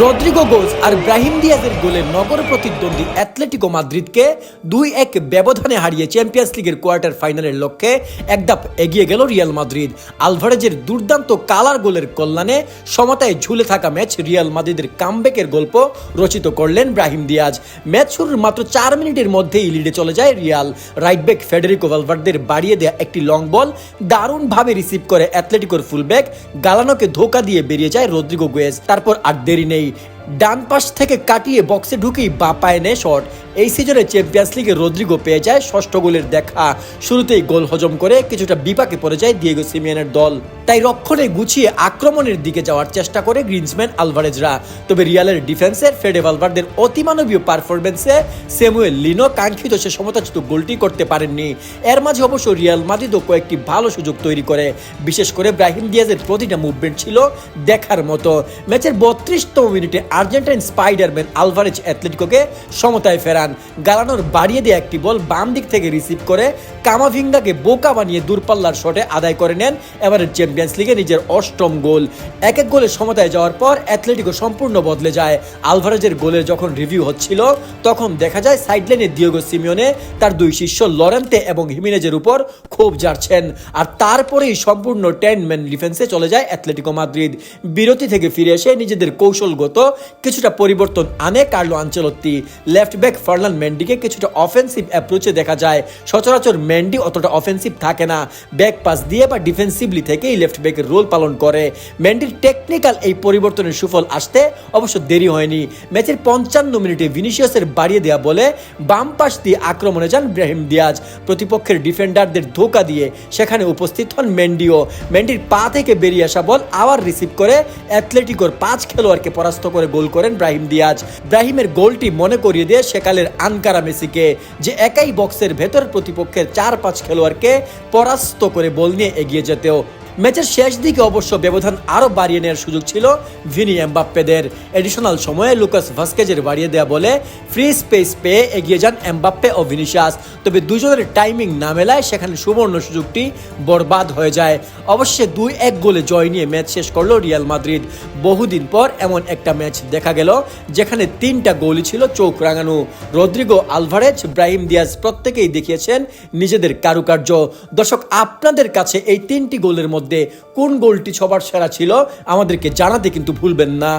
Rodrigo গোজ আর Brahim দিয়াজের গোলে নগর প্রতিদ্বন্দ্বী Atletico মাদ্রিদকে দুই এক ব্যবধানে হারিয়ে চ্যাম্পিয়ন্স লিগের কোয়ার্টার ফাইনালের লক্ষ্যে এক ধাপ এগিয়ে গেল রিয়াল মাদ্রিদ। আলভারেজের দুর্দান্ত কালার গোলের কল্যাণে সমতায় ঝুলে থাকা ম্যাচ রিয়াল মাদ্রিদের কামব্যাকের গল্প রচিত করলেন ব্রাহিম দিয়াজ। ম্যাচ শুরুর মাত্র চার মিনিটের মধ্যেই লিডে চলে যায় রিয়াল। রাইট ব্যাক ফেডেরিকো ভালভার্দের বাড়িয়ে দেয়া একটি লং বল দারুণভাবে রিসিভ করে অ্যাথলেটিকোর ফুলব্যাক। গালানোকে ধোকা দিয়ে বেরিয়ে যায় রদ্রিগো গোয়েজ। তারপর আর দেরি নেই। এই ডান পাশ থেকে কাটিয়ে বক্সে ঢুকেই বা পায়ে নেয় শট। এই সিজনে চ্যাম্পিয়ন্স লিগে রদ্রিগো পেয়ে যায় ষষ্ঠ গোলের দেখা। শুরুতেই গোল হজম করে কিছুটা বিপাকে পড়ে যায় দিয়েগো সিমিয়ানের দল। তাই রক্ষণে গুছিয়ে আক্রমণের দিকে যাওয়ার চেষ্টা করে গ্রিনসম্যান আলভারেজরা তবে রিয়ালের ডিফেন্সের ফেডে ভালভার্দের অতিমানবীয় পারফরমেন্সে স্যামুয়েল লিনো কাঙ্ক্ষিত সে সমতাচিত গোলটি করতে পারেননি। এর মাঝে অবশ্য রিয়াল মাদ্রিদও কয়েকটি ভালো সুযোগ তৈরি করে। বিশেষ করে ব্রাহিম দিয়াজের প্রতিটা মুভমেন্ট ছিল দেখার মতো। ম্যাচের বত্রিশতম মিনিটে আর্জেন্টাইন স্পাইডারম্যান আলভারেজ অ্যাথলেটিকোকে সমতায় ফেরান। গালানোর বাড়িয়ে দিয়ে একটি বল বাম দিক থেকে রিসিভ করে কামাভিঙ্গাকে বোকা বানিয়ে দূরপাল্লার শটে আদায় করে নেন এবারের চ্যাম্পিয়ন্স লিগে নিজের অষ্টম গোল। এক এক গোলে সমতায় যাওয়ার পর অ্যাথলেটিকো সম্পূর্ণ বদলে যায়। আলভারেজের গোলের যখন রিভিউ হচ্ছিল, তখন দেখা যায় সাইডলাইনে দিয়েগো সিমিওনে তার দুই শিষ্য লরেন্তে এবং হিমিনেজের উপর ক্ষোভ জারছেন। আর তারপরেই সম্পূর্ণ টেন ম্যান ডিফেন্সে চলে যায় অ্যাথলেটিকো মাদ্রিদ। বিরতি থেকে ফিরে এসে নিজেদের কৌশলগত কিছুটা পরিবর্তন আনে Carlo Ancelotti. Left back Ferland মেন্ডিকে কিছুটা অফেন্সিভ অ্যাপ্রোচে দেখা যায়। সচরাচর মেন্ডি অতটা অফেন্সিভ থাকে না। ব্যাক পাস দিয়ে বা ডিফেন্সিভলি থেকেই লেফট ব্যাকের রোল পালন করে। মেন্ডির টেকনিক্যাল এই পরিবর্তনের সুফল আসতে অবশ্য দেরি হয়নি। ম্যাচের পঞ্চান্ন মিনিটে ভিনিসিয়াসের বাড়িয়ে দেওয়া বলে বাম পাশ দিয়ে আক্রমণে যান ব্রাহিম দিয়াজ। প্রতিপক্ষের ডিফেন্ডারদের ধোকা দিয়ে সেখানে উপস্থিত হন মেন্ডিও। মেন্ডির পা থেকে বেরিয়ে আসা বল আবার রিসিভ করে অ্যাথলেটিকোর পাঁচ খেলোয়াড়কে পরাস্ত করে গোল করেন ব্রাহিম দিয়াজ। ব্রাহিমের গোলটি মনে করিয়ে দিয়ে সেকালের আনকারা মেসিকে, যে একাই বক্সের ভেতর প্রতিপক্ষের চার পাঁচ খেলোয়াড়কে পরাস্ত করে বল নিয়ে এগিয়ে যেতেও ম্যাচের শেষ দিকে অবশ্য ব্যবধান আরও বাড়িয়ে নেওয়ার সুযোগ ছিল ভিনি এমবাপ্পেদের। এডিশনাল সময়ে লুকাস ভাস্কেজের বাড়িয়ে দেওয়া বলে ফ্রি স্পেস পেয়ে এগিয়ে যান এমবাপ্পে ও ভিনিশাস তবে দুজনের টাইমিং না মেলায় সেখানে সুবর্ণ সুযোগটি বরবাদ হয়ে যায়। অবশ্যই দুই এক গোলে জয় নিয়ে ম্যাচ শেষ করল রিয়াল মাদ্রিদ। বহুদিন পর এমন একটা ম্যাচ দেখা গেল, যেখানে তিনটা গোলই ছিল চোখ রাঙানো। রদ্রিগো আলভারেজ, ব্রাহিম দিয়াজ প্রত্যেকেই দেখিয়েছেন নিজেদের কারুকার্য। দর্শক, আপনাদের কাছে এই তিনটি গোলের মধ্যে কোন গোলটি সবার সেরা ছিল আমাদেরকে জানাতে কিন্তু ভুলবেন না।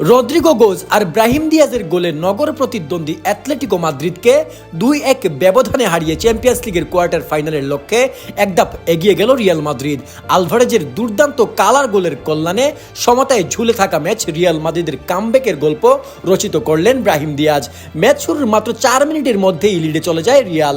রদ্রিগো গোজ আর ব্রাহিম দিয়াজের গোলে নগর প্রতিদ্বন্দ্বী অ্যাথলেটিকো মাদ্রিদকে দুই এক ব্যবধানে হারিয়ে চ্যাম্পিয়ন্স লিগের কোয়ার্টার ফাইনালের লক্ষ্যে এক ধাপ এগিয়ে গেল রিয়াল মাদ্রিদ। আলভারেজের দুর্দান্ত কালার গোলের কল্যাণে সমতায় ঝুলে থাকা ম্যাচ রিয়াল মাদ্রিদের কামব্যাকের গল্প রচিত করলেন ব্রাহিম দিয়াজ। ম্যাচ শুরুর মাত্র চার মিনিটের মধ্যেই লিডে চলে যায় রিয়াল।